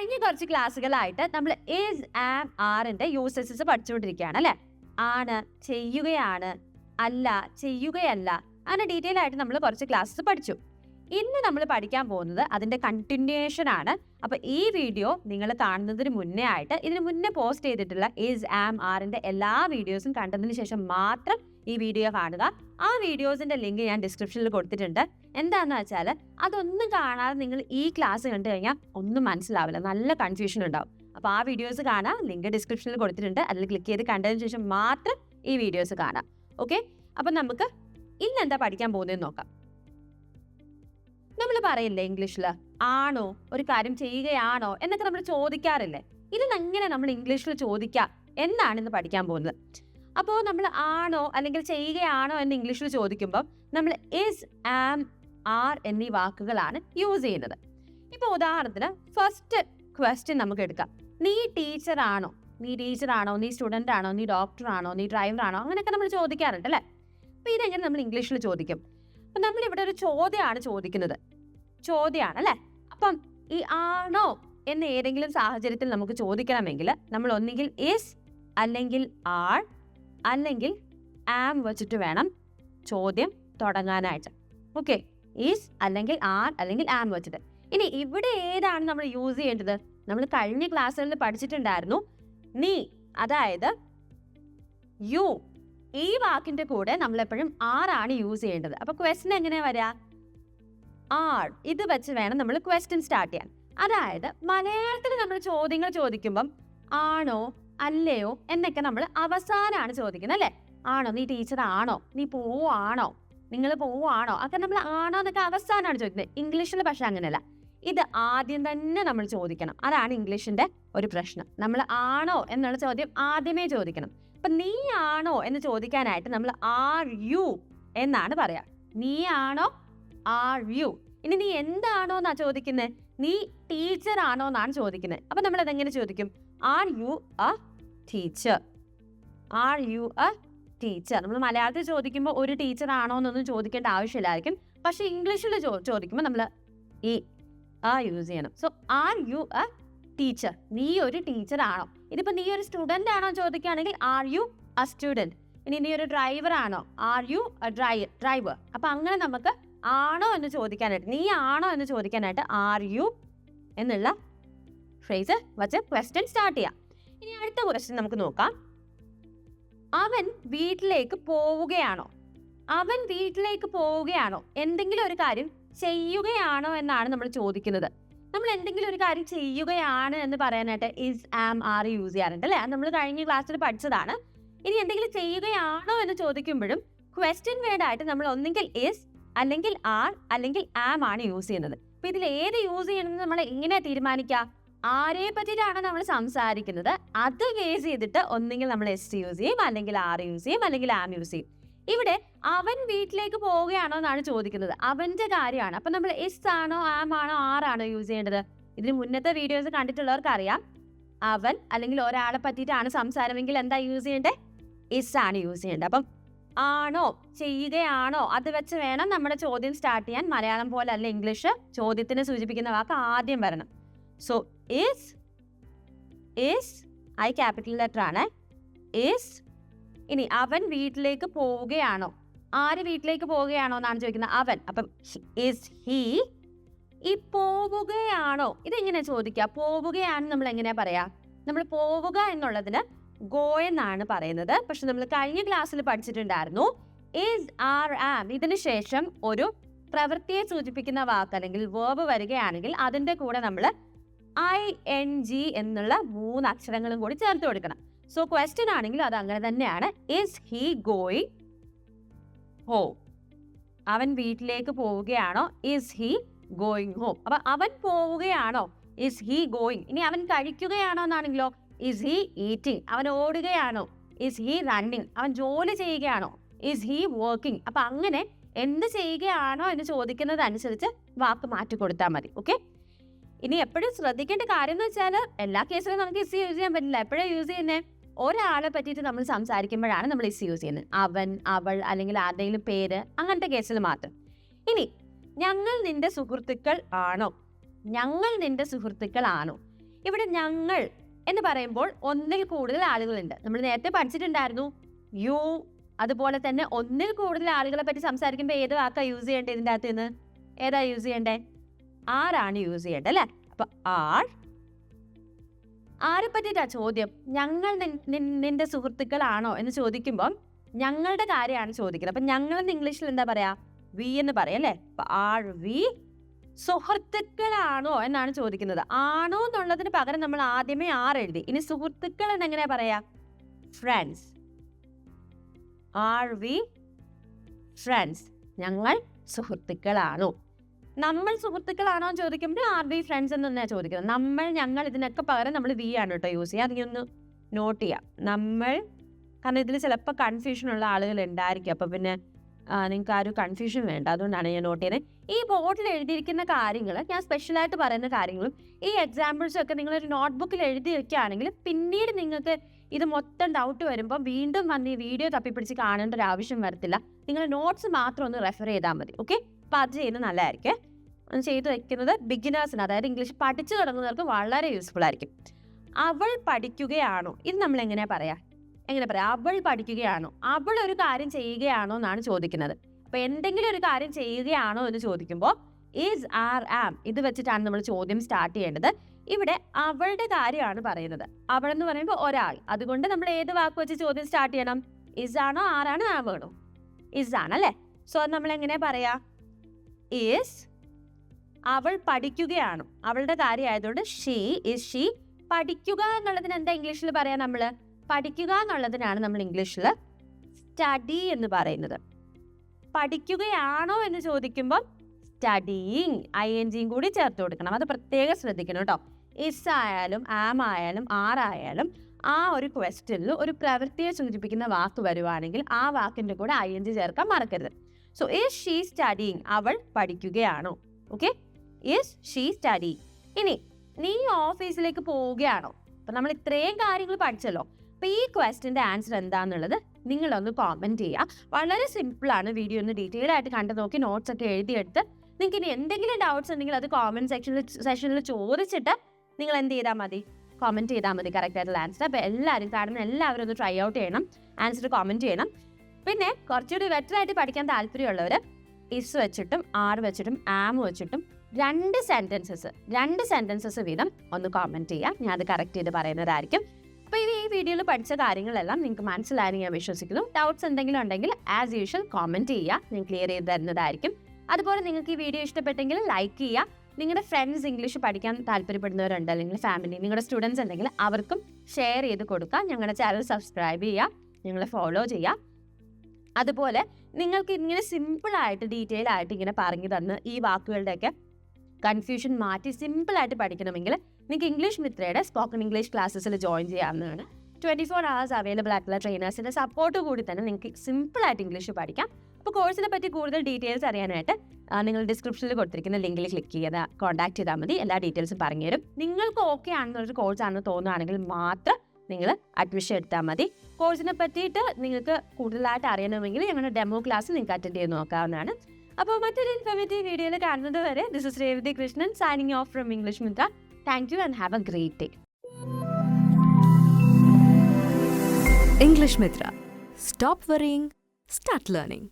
കഴിഞ്ഞ കുറച്ച് ക്ലാസ്സുകളായിട്ട് നമ്മൾ is ആം ആറിന്റെ യൂസസസ് പഠിച്ചുകൊണ്ടിരിക്കുകയാണ് അല്ലെ? ആണ് ചെയ്യുകയാണ് അല്ല ചെയ്യുകയല്ല അങ്ങനെ ഡീറ്റെയിൽ ആയിട്ട് നമ്മൾ കുറച്ച് ക്ലാസ്സസ് പഠിച്ചു. ഇന്ന് നമ്മൾ പഠിക്കാൻ പോകുന്നത് അതിന്റെ കണ്ടിന്യൂഷൻ ആണ്. അപ്പൊ ഈ വീഡിയോ നിങ്ങൾ കാണുന്നതിന് മുന്നേ ആയിട്ട് ഇതിന് മുന്നേ പോസ്റ്റ് ചെയ്തിട്ടുള്ള is ആം ആറിന്റെ എല്ലാ വീഡിയോസും കണ്ടതിന് ശേഷം മാത്രം ഈ വീഡിയോ കാണുക. ആ വീഡിയോസിന്റെ ലിങ്ക് ഞാൻ ഡിസ്ക്രിപ്ഷനിൽ കൊടുത്തിട്ടുണ്ട്. എന്താണെന്ന് വെച്ചാൽ അതൊന്നും കാണാതെ നിങ്ങൾ ഈ ക്ലാസ് കണ്ടു കഴിഞ്ഞാൽ ഒന്നും മനസ്സിലാവില്ല. നല്ല കൺഫ്യൂഷൻ ഉണ്ടാവും. അപ്പോൾ ആ വീഡിയോസ് കാണാം. ലിങ്ക് ഡിസ്ക്രിപ്ഷനിൽ കൊടുത്തിട്ടുണ്ട്. അതിൽ ക്ലിക്ക് ചെയ്ത് കണ്ടതിന് ശേഷം മാത്രം ഈ വീഡിയോസ് കാണാം. ഓക്കെ അപ്പം നമുക്ക് ഇന്ന് എന്താ പഠിക്കാൻ പോകുന്നതെന്ന് നോക്കാം. നമ്മൾ പറയില്ലേ ഇംഗ്ലീഷിൽ ആണോ? ഒരു കാര്യം ചെയ്യുകയാണോ? എന്നൊക്കെ നമ്മൾ ചോദിക്കാറില്ലേ? ഇതിനെങ്ങനെ നമ്മൾ ഇംഗ്ലീഷിൽ ചോദിക്കാം? എന്നാണ് ഇന്ന് പഠിക്കാൻ പോകുന്നത്. അപ്പോൾ നമ്മൾ ആണോ അല്ലെങ്കിൽ ചെയ്യുകയാണോ എന്ന് ഇംഗ്ലീഷിൽ ചോദിക്കുമ്പോൾ നമ്മൾ ഇസ് ആം ആർ എന്നീ വാക്കുകളാണ് യൂസ് ചെയ്യുന്നത്. ഇപ്പോൾ ഉദാഹരണത്തിന് ഫസ്റ്റ് ക്വസ്റ്റ്യൻ നമുക്ക് എടുക്കാം. നീ ടീച്ചർ ആണോ? നീ ടീച്ചർ ആണോ? നീ സ്റ്റുഡന്റ് ആണോ? നീ ഡോക്ടർ ആണോ? നീ ഡ്രൈവർ ആണോ? അങ്ങനെയൊക്കെ നമ്മൾ ചോദിക്കാറുണ്ട് അല്ലേ? അപ്പോൾ ഇതെങ്ങനെ നമ്മൾ ഇംഗ്ലീഷിൽ ചോദിക്കും. അപ്പം നമ്മളിവിടെ ഒരു ചോദ്യമാണ് ചോദിക്കുന്നത്. ചോദ്യമാണ് അല്ലേ? അപ്പം ഈ ആണോ എന്ന ഏതെങ്കിലും സാഹചര്യത്തിൽ നമുക്ക് ചോദിക്കണമെങ്കിൽ നമ്മൾ ഒന്നുകിൽ ഇസ് അല്ലെങ്കിൽ ആർ അല്ലെങ്കിൽ ആം വെച്ചിട്ട് വേണം ചോദ്യം തുടങ്ങാനായിട്ട്. ഓക്കെ ഈസ് അല്ലെങ്കിൽ ആർ അല്ലെങ്കിൽ ആം വെച്ചിട്ട്. ഇനി ഇവിടെ ഏതാണ് നമ്മൾ യൂസ് ചെയ്യേണ്ടത്? നമ്മൾ കഴിഞ്ഞ ക്ലാസ്സുകളിൽ പഠിച്ചിട്ടുണ്ടായിരുന്നു. നീ അതായത് യു ഈ വാക്കിന്റെ കൂടെ നമ്മൾ എപ്പോഴും ആർ ആണ് യൂസ് ചെയ്യേണ്ടത്. അപ്പൊ ക്വസ്റ്റൻ എങ്ങനെയാ വരാ? ആർ ഇത് വെച്ച് വേണം നമ്മൾ ക്വസ്റ്റ്യൻ സ്റ്റാർട്ട് ചെയ്യാൻ. അതായത് മലയാളത്തിൽ നമ്മൾ ചോദ്യങ്ങൾ ചോദിക്കുമ്പം ആണോ അല്ലയോ? എന്നൊക്കെ നമ്മൾ അവസാനമാണ് ചോദിക്കുന്നത് അല്ലേ? ആണോ? നീ ടീച്ചർ ആണോ? നീ പോവാണോ? നിങ്ങൾ പോവാണോ? അതൊക്കെ നമ്മൾ ആണോ എന്നൊക്കെ അവസാനമാണ് ചോദിക്കുന്നത്. ഇംഗ്ലീഷിൽ പക്ഷെ അങ്ങനെയല്ല. ഇത് ആദ്യം തന്നെ നമ്മൾ ചോദിക്കണം. അതാണ് ഇംഗ്ലീഷിന്റെ ഒരു പ്രശ്നം. നമ്മൾ ആണോ എന്നുള്ള ചോദ്യം ആദ്യമേ ചോദിക്കണം. അപ്പൊ നീ ആണോ എന്ന് ചോദിക്കാനായിട്ട് നമ്മൾ ആർ യു എന്നാണ് പറയാ. നീ ആണോ? ആർ യു ഇനി നീ എന്താണോ എന്നാ ചോദിക്കുന്നത് നീ ടീച്ചർ ആണോ എന്നാണ് ചോദിക്കുന്നത് അപ്പൊ നമ്മൾ അതെങ്ങനെ ചോദിക്കും? Are you a teacher. Are you a teacher. നമ്മൾ മലയാളത്തിൽ ചോദിക്കുമ്പോൾ ഒരു ടീച്ചർ ആണോ എന്നൊന്നും ചോദിക്കേണ്ട ആവശ്യമില്ലായിരിക്കും. പക്ഷെ ഇംഗ്ലീഷിൽ ചോ ചോദിക്കുമ്പോൾ നമ്മൾ ഈ ആ യൂസ് ചെയ്യണം. So are you a teacher. നീ ഒരു ടീച്ചർ ആണോ? ഇതിപ്പോൾ നീ ഒരു സ്റ്റുഡന്റ് ആണോ ചോദിക്കുകയാണെങ്കിൽ ആർ യു എ സ്റ്റുഡന്റ് ഇനി നീ ഒരു ഡ്രൈവർ ആണോ? Are you a dry driver. അപ്പം അങ്ങനെ നമുക്ക് ആണോ എന്ന് ചോദിക്കാനായിട്ട് നീ ആണോ എന്ന് ചോദിക്കാനായിട്ട് ആർ യു എന്നുള്ള ഫ്രേസ് വച്ച് ക്വസ്റ്റ്യൻ സ്റ്റാർട്ട് ചെയ്യാം. ഇനി അടുത്ത ക്വസ്റ്റ്യൻ നമുക്ക് നോക്കാം. അവൻ വീട്ടിലേക്ക് പോവുകയാണോ? അവൻ വീട്ടിലേക്ക് പോവുകയാണോ? എന്തെങ്കിലും ഒരു കാര്യം ചെയ്യുകയാണോ എന്നാണ് നമ്മൾ ചോദിക്കുന്നത്. നമ്മൾ എന്തെങ്കിലും ഒരു കാര്യം ചെയ്യുകയാണ് എന്ന് പറയാനായിട്ട് ഇസ് ആം ആർ യൂസ് ചെയ്യാറുണ്ട് അല്ലേ? നമ്മൾ കഴിഞ്ഞ ക്ലാസ്സിൽ പഠിച്ചതാണ്. ഇനി എന്തെങ്കിലും ചെയ്യുകയാണോ എന്ന് ചോദിക്കുമ്പോഴും ക്വസ്റ്റ്യൻ വേർഡ് ആയിട്ട് നമ്മൾ ഒന്നെങ്കിൽ ഇസ് അല്ലെങ്കിൽ ആർ അല്ലെങ്കിൽ ആം ആണ് യൂസ് ചെയ്യുന്നത്. അപ്പൊ ഇതിൽ ഏത് യൂസ് ചെയ്യണമെന്ന് നമ്മൾ എങ്ങനെ തീരുമാനിക്കുക ആരെ പറ്റിയിട്ടാണ് നമ്മൾ സംസാരിക്കുന്നത്? അത് ബേസ് ചെയ്തിട്ട് ഒന്നെങ്കിൽ നമ്മൾ എസ് യൂസ് ചെയ്യും അല്ലെങ്കിൽ ആർ യൂസ് ചെയ്യും അല്ലെങ്കിൽ ആം യൂസ് ചെയ്യും. ഇവിടെ അവൻ വീട്ടിലേക്ക് പോവുകയാണോ എന്നാണ് ചോദിക്കുന്നത്. അവന്റെ കാര്യമാണ്. അപ്പൊ നമ്മൾ എസ് ആണോ ആം ആണോ ആർ ആണോ യൂസ് ചെയ്യേണ്ടത്? ഇതിന് മുന്നത്തെ വീഡിയോസ് കണ്ടിട്ടുള്ളവർക്ക് അറിയാം അവൻ അല്ലെങ്കിൽ ഒരാളെ പറ്റിയിട്ടാണ് സംസാരമെങ്കിൽ എന്താ യൂസ് ചെയ്യേണ്ടത് ഇസ് ആണ് യൂസ് ചെയ്യേണ്ടത്. അപ്പം ആണോ ചെയ്യുകയാണോ അത് വെച്ച് വേണം നമ്മുടെ ചോദ്യം സ്റ്റാർട്ട് ചെയ്യാൻ. മലയാളം പോലെ അല്ല ഇംഗ്ലീഷ് ചോദ്യത്തിനെ സൂചിപ്പിക്കുന്ന വാക്ക് ആദ്യം വരണം. So is is I capital letter ആണ്. ഇസ് ഇനി അവൻ വീട്ടിലേക്ക് പോവുകയാണോ? ആര് വീട്ടിലേക്ക് പോവുകയാണോ എന്നാണ് ചോദിക്കുന്നത്. അവൻ. അപ്പം ഇസ് ഹി ഈ പോവുകയാണോ? ഇതെങ്ങനെ ചോദിക്കുക? പോവുകയാണ് നമ്മൾ എങ്ങനെയാ പറയാ? നമ്മൾ പോവുക എന്നുള്ളതിന് ഗോ എന്നാണ് പറയുന്നത്. പക്ഷെ നമ്മൾ കഴിഞ്ഞ ക്ലാസ്സിൽ പഠിച്ചിട്ടുണ്ടായിരുന്നു. ഇസ് ആർ ആം ഇതിന് ശേഷം ഒരു പ്രവൃത്തിയെ സൂചിപ്പിക്കുന്ന വാക്ക് അല്ലെങ്കിൽ വേർബ് വരികയാണെങ്കിൽ അതിന്റെ കൂടെ നമ്മൾ ഐ എൻ ജി എന്നുള്ള മൂന്ന് അക്ഷരങ്ങളും കൂടി ചേർത്ത് കൊടുക്കണം. സോ ക്വസ്റ്റ്യൻ ആണെങ്കിൽ അത് അങ്ങനെ തന്നെയാണ്. ഇസ് ഹി ഗോയിങ് ഹോം അവൻ വീട്ടിലേക്ക് പോവുകയാണോ? ഇസ് ഹി ഗോയിങ് ഹോം അപ്പൊ അവൻ പോവുകയാണോ? ഇസ് ഹി ഗോയിങ് ഇനി അവൻ കഴിക്കുകയാണോ എന്നാണെങ്കിലോ? ഇസ് ഹി ഈറ്റിംഗ് അവൻ ഓടുകയാണോ? ഇസ് ഹി റണ്ണിങ് അവൻ ജോലി ചെയ്യുകയാണോ? ഇസ് ഹി വർക്കിംഗ് അപ്പൊ അങ്ങനെ എന്ത് ചെയ്യുകയാണോ എന്ന് ചോദിക്കുന്നത് അനുസരിച്ച് വാക്ക് മാറ്റി കൊടുത്താൽ മതി. ഓക്കെ ഇനി എപ്പോഴും ശ്രദ്ധിക്കേണ്ട കാര്യം എന്ന് വെച്ചാൽ എല്ലാ കേസിലും നമുക്ക് ഇസ് യൂസ് ചെയ്യാൻ പറ്റില്ല. എപ്പോഴാണ് യൂസ് ചെയ്യുന്നത് ഒരാളെ പറ്റിയിട്ട് നമ്മൾ സംസാരിക്കുമ്പോഴാണ് നമ്മൾ ഇസ് യൂസ് ചെയ്യുന്നത്. അവൻ അവൾ അല്ലെങ്കിൽ ആരുടെയും പേര് അങ്ങനത്തെ കേസിൽ മാത്രം. ഇനി ഞങ്ങൾ നിന്റെ സുഹൃത്തുക്കൾ ആണോ? ഞങ്ങൾ നിന്റെ സുഹൃത്തുക്കൾ ആണോ? ഇവിടെ ഞങ്ങൾ എന്ന് പറയുമ്പോൾ ഒന്നിൽ കൂടുതൽ ആളുകളുണ്ട്. നമ്മൾ നേരത്തെ പഠിച്ചിട്ടുണ്ടായിരുന്നു. യു അതുപോലെ തന്നെ ഒന്നിൽ കൂടുതൽ ആളുകളെ പറ്റി സംസാരിക്കുമ്പോൾ ഏത് വാക്കാ യൂസ് ചെയ്യേണ്ടത് ഇതിന്റെ അകത്ത് നിന്ന് ഏതാ യൂസ് ആരാണ് യൂസ് ചെയ്യേണ്ടത് അല്ലേ? അപ്പൊ ആർ ആരെ പറ്റിയിട്ടാ ചോദ്യം? ഞങ്ങൾ നിന്റെ സുഹൃത്തുക്കളാണോ എന്ന് ചോദിക്കുമ്പോൾ ഞങ്ങളുടെ കാര്യമാണ് ചോദിക്കുന്നത്. അപ്പൊ ഞങ്ങൾ എന്ന് ഇംഗ്ലീഷിൽ എന്താ പറയാ? വി എന്ന് പറയാം അല്ലേ? അപ്പൊ ആർ വി സുഹൃത്തുക്കളാണോ എന്നാണ് ചോദിക്കുന്നത്. ആണോ എന്നുള്ളതിന് പകരം നമ്മൾ ആദ്യമേ ആർ എഴുതി. ഇനി സുഹൃത്തുക്കൾ എന്നെങ്ങനെ പറയാ? ഫ്രണ്ട്സ് ആർ വി ഫ്രണ്ട്സ് ഞങ്ങൾ സുഹൃത്തുക്കളാണോ? നമ്മൾ സുഹൃത്തുക്കളാണോ ചോദിക്കുമ്പോൾ ആർ ബി ഫ്രണ്ട്സ് എന്ന് തന്നെയാണ് ചോദിക്കുന്നത്. നമ്മൾ ഞങ്ങൾ ഇതിനൊക്കെ പകരം നമ്മൾ വി ആണ് കേട്ടോ യൂസ് ചെയ്യുക. അതിനൊന്ന് നോട്ട് ചെയ്യാം നമ്മൾ കാരണം ഇതിൽ ചിലപ്പോൾ കൺഫ്യൂഷൻ ഉള്ള ആളുകൾ ഉണ്ടായിരിക്കും. അപ്പോൾ പിന്നെ നിങ്ങൾക്ക് ആ ഒരു കൺഫ്യൂഷൻ വേണ്ട. അതുകൊണ്ടാണ് ഞാൻ നോട്ട് ചെയ്യുന്നത്. ഈ ബോർഡിൽ എഴുതിയിരിക്കുന്ന കാര്യങ്ങൾ ഞാൻ സ്പെഷ്യലായിട്ട് പറയുന്ന കാര്യങ്ങളും ഈ എക്സാമ്പിൾസും ഒക്കെ നിങ്ങളൊരു നോട്ട്ബുക്കിൽ എഴുതി വെക്കുകയാണെങ്കിൽ പിന്നീട് നിങ്ങൾക്ക് ഇത് മൊത്തം ഡൗട്ട് വരുമ്പോൾ വീണ്ടും വന്ന് ഈ വീഡിയോ തപ്പിപ്പിടിച്ച് കാണേണ്ട ഒരു ആവശ്യം വരത്തില്ല. നിങ്ങൾ നോട്ട്സ് മാത്രം ഒന്ന് റെഫർ ചെയ്താൽ മതി. ഓക്കെ അപ്പോൾ അത് ചെയ്യുന്നത് നല്ലതായിരിക്കും. ചെയ്ത് വെക്കുന്നത് ബിഗിനേഴ്സിന് അതായത് ഇംഗ്ലീഷ് പഠിച്ചു തുടങ്ങുന്നവർക്ക് വളരെ യൂസ്ഫുൾ ആയിരിക്കും. അവൾ പഠിക്കുകയാണോ? ഇത് നമ്മൾ എങ്ങനെ പറയാ? എങ്ങനെ പറയാം? അവൾ പഠിക്കുകയാണോ? അവൾ ഒരു കാര്യം ചെയ്യുകയാണോ എന്നാണ് ചോദിക്കുന്നത്. അപ്പൊ എന്തെങ്കിലും ഒരു കാര്യം ചെയ്യുകയാണോ എന്ന് ചോദിക്കുമ്പോൾ ഈസ് ആർ ആം ഇത് വെച്ചിട്ടാണ് നമ്മൾ ചോദ്യം സ്റ്റാർട്ട് ചെയ്യേണ്ടത്. ഇവിടെ അവളുടെ കാര്യമാണ് പറയുന്നത്. അവൾ എന്ന് പറയുമ്പോൾ ഒരാൾ. അതുകൊണ്ട് നമ്മൾ ഏത് വാക്ക് വെച്ച് ചോദ്യം സ്റ്റാർട്ട് ചെയ്യണം? ഇസ് ആണോ ആരാണ് ആം വേണോ ഇസ് ആണ് അല്ലേ? സോ നമ്മൾ എങ്ങനെയാ പറയാ? ഈസ് അവൾ പഠിക്കുകയാണ്. അവളുടെ കാര്യമായതുകൊണ്ട് ഷീ ഇസ് ഷീ പഠിക്കുക എന്നുള്ളതിന് എന്താ ഇംഗ്ലീഷിൽ പറയാ നമ്മൾ പഠിക്കുക എന്നുള്ളതിനാണ് നമ്മൾ ഇംഗ്ലീഷിൽ സ്റ്റഡി എന്ന് പറയുന്നത്. പഠിക്കുകയാണോ എന്ന് ചോദിക്കുമ്പോൾ സ്റ്റഡിയിങ് ഐ എൻ ജിയും കൂടി ചേർത്ത് കൊടുക്കണം. അത് പ്രത്യേകം ശ്രദ്ധിക്കണം കേട്ടോ. ഇസ് ആയാലും ആം ആയാലും ആറായാലും ആ ഒരു ക്വസ്റ്റ്യനിൽ ഒരു പ്രവൃത്തിയെ സൂചിപ്പിക്കുന്ന വാക്ക് വരുവാണെങ്കിൽ ആ വാക്കിന്റെ കൂടെ ഐ എൻ ജി ചേർക്കാൻ മറക്കരുത്. സോ ഈസ് ഷീ സ്റ്റഡിങ് അവൾ പഠിക്കുകയാണോ? ഓക്കെ ഈസ് ഷീ സ്റ്റഡി ഇനി നീ ഓഫീസിലേക്ക് പോവുകയാണോ? അപ്പം നമ്മൾ ഇത്രയും കാര്യങ്ങൾ പഠിച്ചല്ലോ. അപ്പം ഈ ക്വസ്റ്റിന്റെ ആൻസർ എന്താണെന്നുള്ളത് നിങ്ങളൊന്ന് കോമന്റ് ചെയ്യുക വളരെ സിമ്പിളാണ് വീഡിയോ ഒന്ന് ഡീറ്റെയിൽ ആയിട്ട് കണ്ടു നോക്കി നോട്ട്സ് ഒക്കെ എഴുതിയെടുത്ത് നിങ്ങൾക്ക് ഇനി എന്തെങ്കിലും ഡൗട്ട്സ് ഉണ്ടെങ്കിൽ അത് കോമന്റ് സെക്ഷനിൽ സെഷനിൽ ചോദിച്ചിട്ട് നിങ്ങൾ എന്ത് ചെയ്താൽ മതി? കോമന്റ് ചെയ്താൽ മതി. കറക്റ്റ് ആയിട്ടുള്ള ആൻസർ അപ്പോൾ എല്ലാവരും കാണുന്ന എല്ലാവരും ഒന്ന് ട്രൈ ഔട്ട് ചെയ്യണം. ആൻസർ കോമന്റ് ചെയ്യണം. പിന്നെ കുറച്ചുകൂടി ബെറ്റർ ആയിട്ട് പഠിക്കാൻ താല്പര്യമുള്ളവർ ഇസ് വെച്ചിട്ടും ആർ വെച്ചിട്ടും ആം വെച്ചിട്ടും രണ്ട് സെന്റൻസസ് രണ്ട് സെന്റൻസസ് വീതം ഒന്ന് കോമെന്റ് ചെയ്യാം. ഞാൻ അത് കറക്റ്റ് ചെയ്ത് പറയുന്നതായിരിക്കും. അപ്പോൾ ഈ വീഡിയോയിൽ പഠിച്ച കാര്യങ്ങളെല്ലാം നിങ്ങൾക്ക് മനസ്സിലായെന്ന് ഞാൻ വിശ്വസിക്കുന്നു. ഡൗട്ട്സ് എന്തെങ്കിലും ഉണ്ടെങ്കിൽ ആസ് യൂഷ്വൽ കോമെന്റ് ചെയ്യുക. ഞാൻ ക്ലിയർ ചെയ്ത് തരുന്നതായിരിക്കും. അതുപോലെ നിങ്ങൾക്ക് ഈ വീഡിയോ ഇഷ്ടപ്പെട്ടെങ്കിൽ ലൈക്ക് ചെയ്യുക. നിങ്ങളുടെ ഫ്രണ്ട്സ് ഇംഗ്ലീഷ് പഠിക്കാൻ താല്പര്യപ്പെടുന്നവരുണ്ട് അല്ലെങ്കിൽ ഫാമിലി നിങ്ങളുടെ സ്റ്റുഡൻസ് ഉണ്ടെങ്കിൽ അവർക്കും ഷെയർ ചെയ്ത് കൊടുക്കുക. ഞങ്ങളുടെ ചാനൽ സബ്സ്ക്രൈബ് ചെയ്യുക. ഞങ്ങളെ ഫോളോ ചെയ്യുക. അതുപോലെ നിങ്ങൾക്ക് ഇങ്ങനെ സിമ്പിൾ ആയിട്ട് ഡീറ്റെയിൽ ആയിട്ട് ഇങ്ങനെ പറഞ്ഞു തന്ന് ഈ വാക്കുകളുടെയൊക്കെ കൺഫ്യൂഷൻ മാറ്റി സിമ്പിൾ ആയിട്ട് പഠിക്കണമെങ്കിൽ നിങ്ങൾക്ക് ഇംഗ്ലീഷ് മിത്രയുടെ സ്പോക്കൺ ഇംഗ്ലീഷ് ക്ലാസ്സസിൽ ജോയിൻ ചെയ്യാവുന്നതാണ്. ട്വന്റി ഫോർ അവേഴ്സ് അവൈലബിൾ ആയിട്ടുള്ള ട്രെയിനേഴ്സിന്റെ സപ്പോർട്ട് കൂടി തന്നെ നിങ്ങൾക്ക് സിമ്പിൾ ആയിട്ട് ഇംഗ്ലീഷ് പഠിക്കാം. അപ്പോൾ കോഴ്സിനെ പറ്റി കൂടുതൽ ഡീറ്റെയിൽസ് അറിയാനായിട്ട് നിങ്ങൾ ഡിസ്ക്രിപ്ഷനിൽ കൊടുത്തിരിക്കുന്ന ലിങ്കിൽ ക്ലിക്ക് ചെയ്ത് കോൺടാക്ട് ചെയ്താൽ മതി. എല്ലാ ഡീറ്റെയിൽസും പറഞ്ഞുതരും. നിങ്ങൾക്ക് ഓക്കെ ആണെന്നൊരു കോഴ്സാണെന്ന് തോന്നുകയാണെങ്കിൽ മാത്രം നിങ്ങൾ അഡ്മിഷൻ എടുത്താൽ മതി കോഴ്സിനെ പറ്റിയിട്ട് നിങ്ങൾക്ക് കൂടുതലായിട്ട് അറിയണമെങ്കിൽ ഞങ്ങളുടെ ഡെമോ ക്ലാസ് നിങ്ങൾക്ക് അറ്റൻഡ് ചെയ്ത് നോക്കാവുന്നതാണ് അപ്പോൾ മറ്റൊരു ഇൻഫോർമേറ്റീവ് വീഡിയോയിൽ കാണുന്നത് വരെ this is Revathi Krishnan signing off from English Mitra thank you and have a great day English Mitra. Stop worrying, start learning.